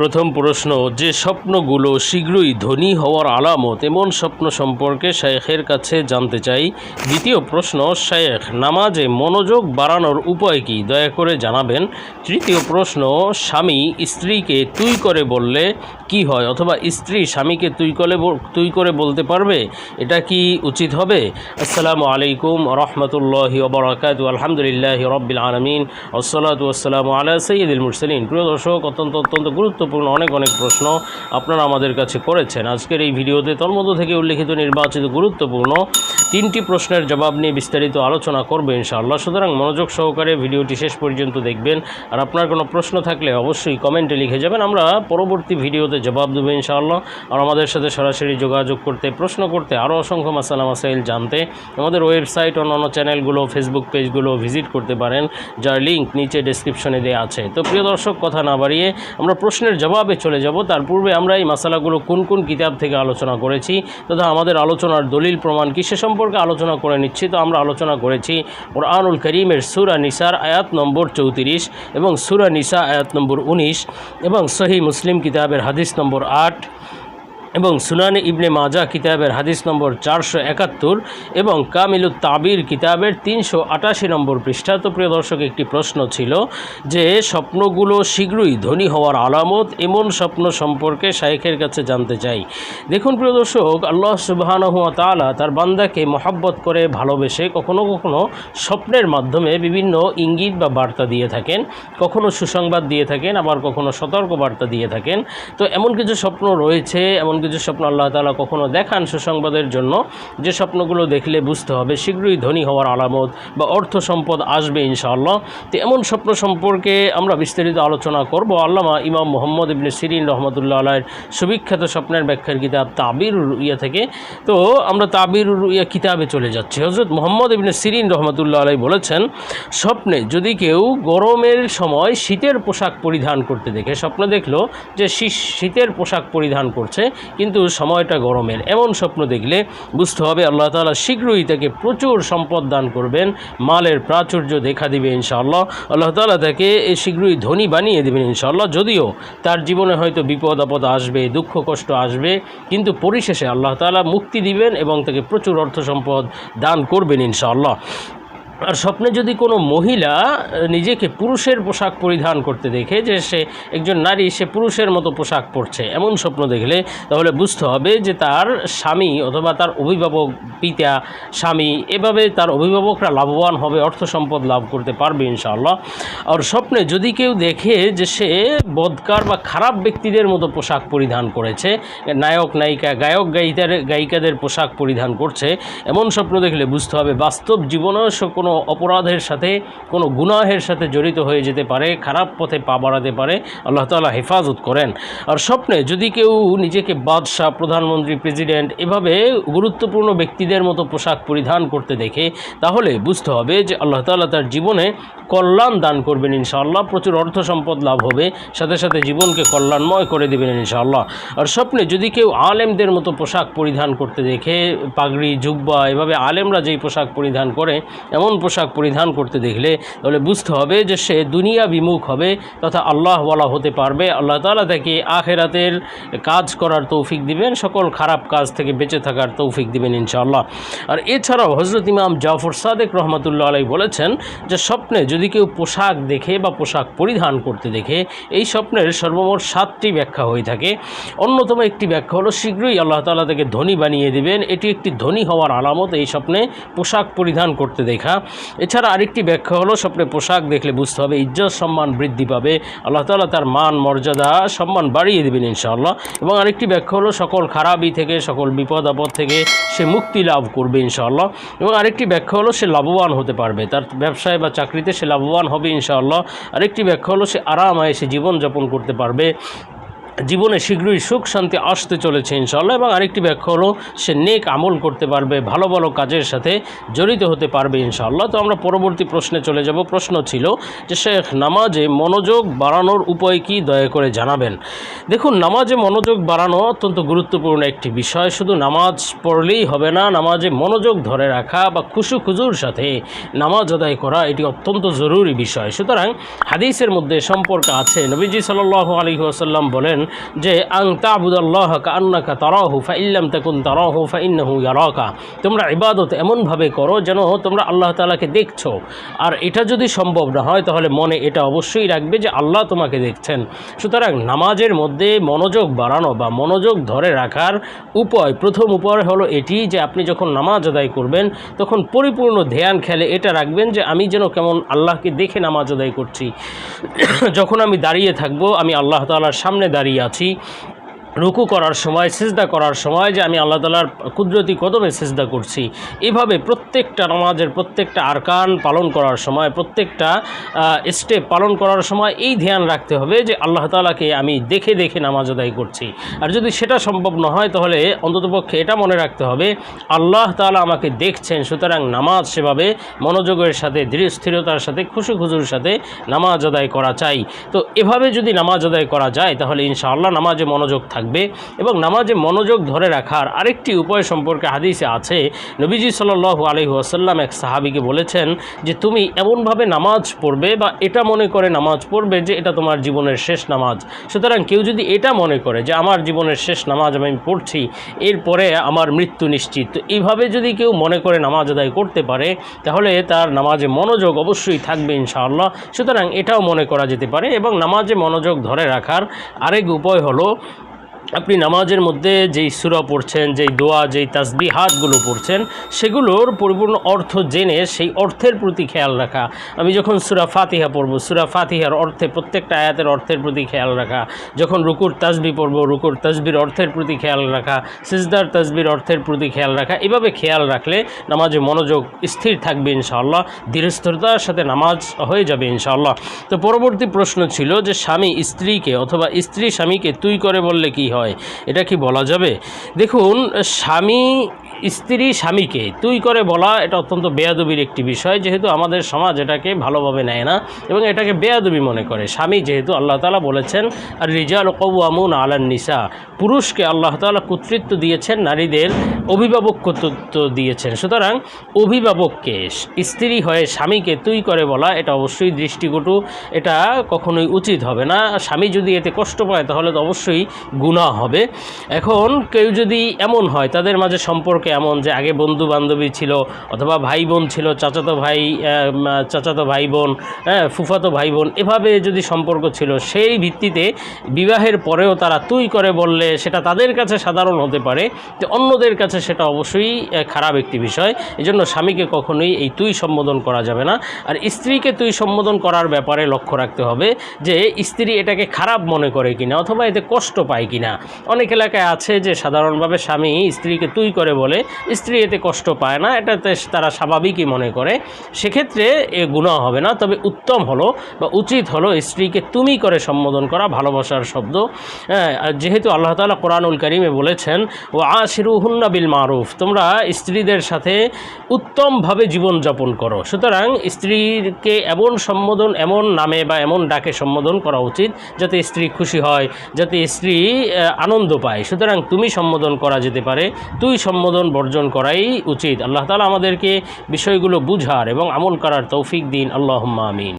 প্রথম প্রশ্ন, যে স্বপ্নগুলো শীঘ্রই ধনী হওয়ার আলামত, এমন স্বপ্ন সম্পর্কে শায়েখের কাছে জানতে চাই। দ্বিতীয় প্রশ্ন, শায়েখ, নামাজে মনোযোগ বাড়ানোর উপায় কি? দয়া করে জানাবেন। তৃতীয় প্রশ্ন, স্বামী স্ত্রীকে তুই করে বললে কি হয়? অথবা স্ত্রী স্বামীকে তুই করে তুই করে বলতে পারবে? এটা কি উচিত হবে? আসসালামু আলাইকুম রহমতুল্লাহি ওবরাকাত আলহামদুলিল্লাহ রব্বিল আলমিন। আসসালাতু আসসালামু আলা সৈয়দুল মুরসালিন। প্রিয় দর্শক, অত্যন্ত অত্যন্ত গুরুত্বপূর্ণ অনেক অনেক প্রশ্ন আপনারা আমাদের কাছে করেছেন। আজকের এই ভিডিওতে তন্মধ্য থেকে উল্লেখিত নির্বাচিত গুরুত্বপূর্ণ তিনটি প্রশ্নের জবাব নিয়ে বিস্তারিত আলোচনা করবে ইনশাআল্লাহ। সুতরাং মনোযোগ সহকারে ভিডিওটি শেষ পর্যন্ত দেখবেন। আর আপনার কোনো প্রশ্ন থাকলে অবশ্যই কমেন্টে লিখে যাবেন। আমরা পরবর্তী ভিডিওতে জবাব দেবো ইনশাআল্লাহ। আর আমাদের সাথে সরাসরি যোগাযোগ করতে, প্রশ্ন করতে আরও অসংখ্য মাসালা মাসাইল জানতে আমাদের ওয়েবসাইট অন্যান্য চ্যানেলগুলো, ফেসবুক পেজগুলো ভিজিট করতে পারেন। যার লিঙ্ক নিচে ডেসক্রিপশনে দেওয়া আছে। তো প্রিয় দর্শক, কথা না বাড়িয়ে আমরা প্রশ্নের জবাবে চলে যাব। তার পূর্বে আমরা এই মশালাগুলো কোন কোন কিতাব থেকে আলোচনা করেছি, তথা আমাদের আলোচনার দলিল প্রমাণ কী সে সম্পর্কে আলোচনা করে নিচ্ছি। তো আমরা আলোচনা করেছি কোরআনুল করিমের সুরা নিসার, আয়াত নম্বর চৌত্রিশ এবং সুরা নিসা, আয়াত নম্বর উনিশ এবং সহি মুসলিম কিতাবের হাদিস নম্বর আট। এবং সুনানি ইবনে মাজা কিতাবের হাদিস নম্বর চারশো একাত্তর এবং কামিলুত তাবির কিতাবের তিনশো আটাশি নম্বর পৃষ্ঠা। তো প্রিয় দর্শক, একটি প্রশ্ন ছিল যে, স্বপ্নগুলো শীঘ্রই ধনী হওয়ার আলামত এমন স্বপ্ন সম্পর্কে শাইখের কাছে জানতে চাই। দেখুন প্রিয় দর্শক, আল্লাহ সুবাহানহুয়া তালা তার বান্দাকে মহাব্বত করে ভালোবেসে কখনো কখনো স্বপ্নের মাধ্যমে বিভিন্ন ইঙ্গিত বা বার্তা দিয়ে থাকেন, কখনো সুসংবাদ দিয়ে থাকেন, আবার কখনো সতর্ক বার্তা দিয়ে থাকেন। তো এমন কিছু স্বপ্ন রয়েছে, এমন কিছু স্বপ্ন আল্লাহ তালা কখনও দেখান সুসংবাদের জন্য, যে স্বপ্নগুলো দেখলে বুঝতে হবে শীঘ্রই ধনী হওয়ার আলামত বা অর্থ সম্পদ আসবে ইনশাআল্লাহ। তো এমন স্বপ্ন সম্পর্কে আমরা বিস্তারিত আলোচনা করব। আল্লামা ইমাম মোহাম্মদ ইবনে সিরিন রহমতুল্লাহ আলাইয়ের সুবিখ্যাত স্বপ্নের ব্যাখ্যার কিতাব তাবির ইয়া থেকে। তো আমরা তাবির ইয়া কিতাবে চলে যাচ্ছি। হজরত মোহাম্মদ ইবনে সিরিন রহমতুল্লাহ আলাই বলেছেন, স্বপ্নে যদি কেউ গরমের সময় শীতের পোশাক পরিধান করতে দেখে, স্বপ্ন দেখল যে শীতের পোশাক পরিধান করছে কিন্তু সময়টা গরমের। এমন স্বপ্ন দেখলে বুঝতে হবে আল্লাহ তালা শীঘ্রই তাকে প্রচুর সম্পদ দান করবেন, মালের প্রাচুর্য দেখা দিবে ইনশাআল্লাহ। আল্লাহ তালা তাকে শীঘ্রই ধনী বানিয়ে দেবেন ইনশাআল্লাহ। যদিও তার জীবনে হয়তো বিপদ, আপদ আসবে, দুঃখ, কষ্ট আসবে, কিন্তু পরিশেষে আল্লাহ তাআলা মুক্তি দিবেন এবং তাকে প্রচুর অর্থ সম্পদ দান করবেন ইনশাআল্লাহ। আর স্বপ্নে যদি কোনো মহিলা নিজেকে পুরুষের পোশাক পরিধান করতে দেখে যে সে একজন নারী, সে পুরুষের মতো পোশাক পরছে, এমন স্বপ্ন দেখলে তাহলে বুঝতে হবে যে তার স্বামী অথবা তার অভিভাবক পিতা, স্বামী, এভাবে তার অভিভাবকরা লাভবান হবে, অর্থ সম্পদ লাভ করতে পারবে ইনশাআল্লাহ। আর স্বপ্নে যদি কেউ দেখে যে সে বদকার বা খারাপ ব্যক্তিদের মতো পোশাক পরিধান করেছে, নায়ক, নায়িকা, গায়ক গায়িকার গায়িকাদের পোশাক পরিধান করছে, এমন স্বপ্ন দেখলে বুঝতে হবে বাস্তব জীবনেও সে কোনো অপরাধের সাথে, কোনো গুনাহের সাথে জড়িত হয়ে যেতে পারে, খারাপ পথে পা বাড়াতে পারে, আল্লাহ তাআলা হেফাজত করেন। আর স্বপ্নে যদি কেউ নিজেকে বাদশাহ, প্রধানমন্ত্রী, প্রেসিডেন্ট এভাবে গুরুত্বপূর্ণ ব্যক্তিদের মতো পোশাক পরিধান করতে দেখে, তাহলে বুঝতে হবে যে আল্লাহ তাআলা তার জীবনে কল্যাণ দান করবেন ইনশাআল্লাহ। প্রচুর অর্থ সম্পদ লাভ হবে, সাথে সাথে জীবনকে কল্যাণময় করে দেবেন ইনশাআল্লাহ। আর স্বপ্নে যদি কেউ আলেমদের মতো পোশাক পরিধান করতে দেখে, পাগড়ি, জুব্বা, এভাবে আলেমরা যেই পোশাক পরিধান করে, এমন পোশাক পরিধান করতে দেখলে তাহলে বুঝতে হবে যে সে দুনিয়া বিমুখ হবে তথা আল্লাহ বলা হতে পারবে। আল্লাহ তাআলা তাকে আখেরাতের কাজ করার তৌফিক দিবেন, সকল খারাপ কাজ থেকে বেঁচে থাকার তৌফিক দিবেন ইনশাআল্লাহ। আর এছাড়াও হজরত ইমাম জাফর সাদেক রহমতুল্লাহ আলাই বলেছেন যে স্বপ্নে যদি কেউ পোশাক দেখে বা পোশাক পরিধান করতে দেখে, এই স্বপ্নের সর্বমোট সাতটি ব্যাখ্যা হয়ে থাকে। অন্যতম একটি ব্যাখ্যা হলো, শীঘ্রই আল্লাহ তাআলা তাকে ধনী বানিয়ে দিবেন। এটি একটি ধনী হওয়ার আলামত এই স্বপ্নে পোশাক পরিধান করতে দেখা। এছাড়া আরেকটি ব্যাখ্যা হলো স্বপ্নে পোশাক দেখলে বুঝতে হবে ইজ্জত, সম্মান বৃদ্ধি পাবে। আল্লাহ তাআলা তার মান, মর্যাদা, সম্মান বাড়িয়ে দেবেন ইনশাআল্লাহ। এবং আরেকটি ব্যাখ্যা হলো, সকল খারাপই থেকে, সকল বিপদ, আপদ থেকে সে মুক্তি লাভ করবে ইনশাআল্লাহ। এবং আরেকটি ব্যাখ্যা হলো, সে লাভবান হতে পারবে। তার ব্যবসায় বা চাকরিতে সে লাভবান হবে ইনশাআল্লাহ। আরেকটি ব্যাখ্যা হলো, সে আরাম সে জীবনযাপন করতে পারবে। জীবনে শীঘ্রই সুখ, শান্তি আসতে চলেছে ইনশাল্লাহ এবং আরেকটি ব্যাখ্যা হলো, সে নেক আমল করতে পারবে, ভালো ভালো কাজের সাথে জড়িত হতে পারবে ইনশাল্লাহ তো আমরা পরবর্তী প্রশ্নে চলে যাব। প্রশ্ন ছিল যে, শেখ, নামাজে মনোযোগ বাড়ানোর উপায় কি? দয়া করে জানাবেন। দেখুন, নামাজে মনোযোগ বাড়ানো অত্যন্ত গুরুত্বপূর্ণ একটি বিষয়। শুধু নামাজ পড়লেই হবে না, নামাজে মনোযোগ ধরে রাখা বা খুশু খুজুর সাথে নামাজ আদায় করা, এটি অত্যন্ত জরুরি বিষয়। সুতরাং হাদিসের মধ্যে সম্পর্ক আছে। নবীজি সাল্লাহ আলী আসাল্লাম বলেন যে আং তাবুদাল্লাহ কান্নাকা তারাহু, ফাইল্লাম তাকুন তারাহু, ফাইন্নাহু ইয়ারাকা। তোমরা ইবাদত এমনভাবে করো যেন তোমরা আল্লাহ তালাকে দেখছ। আর এটা যদি সম্ভব না হয়, তাহলে মনে এটা অবশ্যই রাখবে যে আল্লাহ তোমাকে দেখছেন। সুতরাং নামাজের মধ্যে মনোযোগ বাড়ানো বা মনোযোগ ধরে রাখার উপায়, প্রথম উপায় হলো এটি যে আপনি যখন নামাজ আদায় করবেন, তখন পরিপূর্ণ ধ্যান খেলে এটা রাখবেন যে আমি যেন কেমন আল্লাহকে দেখে নামাজ আদায় করছি। যখন আমি দাঁড়িয়ে থাকব, আমি আল্লাহ তালার সামনে দাঁড়িয়ে আছি। রুকু করার সময়, সেজদা করার সময় যে আমি আল্লাহ তালার কুদরতি কদমে সেজদা করছি। এভাবে প্রত্যেকটা নামাজের প্রত্যেকটা আরকান পালন করার সময়, প্রত্যেকটা স্টেপ পালন করার সময় এই ধ্যান রাখতে হবে যে আল্লাহ তালাকে আমি দেখে দেখে নামাজ আদায় করছি। আর যদি সেটা সম্ভব না হয় তাহলে অন্ততপক্ষে এটা মনে রাখতে হবে, আল্লাহ তালা আমাকে দেখছেন, সুতরাং নামাজ সেভাবে মনোযোগের সাথে, দৃঢ় স্থিরতার সাথে, খুশি খুশুর সাথে নামাজ আদায় করা চাই। তো এভাবে যদি নামাজ আদায় করা যায় তাহলে ইনশাআল্লাহ নামাজে মনোযোগ থাকবে এবং নামাজে মনোযোগ ধরে রাখার আরেকটি উপায় সম্পর্কে হাদিসে আছে। নবীজি সাল্লাহ আলহি আসাল্লাম এক সাহাবিকে বলেছেন যে, তুমি এমনভাবে নামাজ পড়বে বা এটা মনে করে নামাজ পড়বে যে, এটা তোমার জীবনের শেষ নামাজ। সুতরাং কেউ যদি এটা মনে করে যে, আমার জীবনের শেষ নামাজ আমি পড়ছি, এরপরে আমার মৃত্যু নিশ্চিত। তো এইভাবে যদি কেউ মনে করে নামাজ আদায় করতে পারে, তাহলে তার নামাজে মনোযোগ অবশ্যই থাকবে ইনশাআল্লাহ। সুতরাং এটাও মনে করা যেতে পারে এবং নামাজে মনোযোগ ধরে রাখার আরেক উপায় হলো আপনি নামাজের মধ্যে যেই সুরা পড়ছেন, যেই দোয়া, যেই তাসবি হাতগুলো পড়ছেন, সেগুলোর পরিপূর্ণ অর্থ জেনে সেই অর্থের প্রতি খেয়াল রাখা। আমি যখন সুরা ফাতিহা পড়ব, সুরা ফাতিহার অর্থে প্রত্যেকটা আয়াতের অর্থের প্রতি খেয়াল রাখা। যখন রুকুর তাসবি পড়ব, রুকুর তাসবির অর্থের প্রতি খেয়াল রাখা, সিজদার তাসবির অর্থের প্রতি খেয়াল রাখা, এভাবে খেয়াল রাখলে নামাজে মনোযোগ স্থির থাকবে ইনশাআল্লাহ ধীরস্থিরতার সাথে নামাজ হয়ে যাবে ইনশাআল্লাহ। তো পরবর্তী প্রশ্ন ছিল যে, স্বামী স্ত্রীকে অথবা স্ত্রী স্বামীকে তুই করে বললে কি হয়? এটা কি বলা যাবে? দেখুন স্বামী স্ত্রী স্বামীকে। তুই করে বলা, এটা অত্যন্ত বেয়াদবির একটি বিষয়, যেহেতু আমাদের সমাজ এটাকে ভালোভাবে নেয় না এবং এটাকে বেয়াদবি মনে করে। স্বামী যেহেতু আল্লাহ তালা বলেছেন আর রিজাল কৌয়ামুন আলান নিসা। পুরুষকে আল্লাহ তালা কর্তৃত্ব দিয়েছেন, নারীদের অভিভাবক কর্তৃত্ব দিয়েছেন। সুতরাং অভিভাবককে, স্ত্রী হয়ে স্বামীকে তুই করে বলা, এটা অবশ্যই দৃষ্টিকটু, এটা কখনোই উচিত হবে না। স্বামী যদি এতে কষ্ট পায়, তাহলে তো অবশ্যই গুণা হবে। এখন কেউ যদি এমন হয়, তাদের মাঝে সম্পর্কে এমন যে আগে বন্ধু বান্ধবী ছিল অথবা ভাই বোন ছিল, চাচাতো ভাই চাচাতো ভাই বোন হ্যাঁ ফুফাতো ভাই বোন এভাবে যদি সম্পর্ক ছিল, সেই ভিত্তিতে বিবাহের পরেও তারা তুই করে বললে সেটা তাদের কাছে সাধারণ হতে পারে, তো অন্যদের কাছে সেটা অবশ্যই খারাপ একটি বিষয়। এই জন্য স্বামীকে কখনোই এই তুই সম্বোধন করা যাবে না। আর স্ত্রীকে তুই সম্বোধন করার ব্যাপারে লক্ষ্য রাখতে হবে যে, স্ত্রী এটাকে খারাপ মনে করে কিনা অথবা এতে কষ্ট পায় কিনা। অনেক এলাকায় আছে যে, সাধারণভাবে স্বামী স্ত্রীকে তুই করে বলে স্ত্রী এতে কষ্ট পায় না এটাতে তারা স্বাভাবিকই মনে করে। সেক্ষেত্রে এ গুণা হবে না তবে উত্তম হলো বা উচিত হলো স্ত্রীকে তুমি করে সম্বোধন করা ভালোবাসার শব্দ। হ্যাঁ, যেহেতু আল্লাহ তালা কোরআনুল করিমে বলেছেন ও আশিরু হুন্না বিল মারুফ তোমরা স্ত্রীদের সাথে উত্তমভাবে জীবনযাপন করো। সুতরাং স্ত্রীকে এমন সম্বোধন এমন নামে বা এমন ডাকে সম্বোধন করা উচিত যাতে স্ত্রী খুশি হয় যাতে স্ত্রী আনন্দ পায়। সুতরাং তুমি সম্বোধন করা যেতে পারে তুই সম্বোধন বর্জন করাই উচিত। আল্লাহ তালা আমাদেরকে বিষয়গুলো বুঝার এবং আমল করার তৌফিক দিন। আল্লাহ আমিন।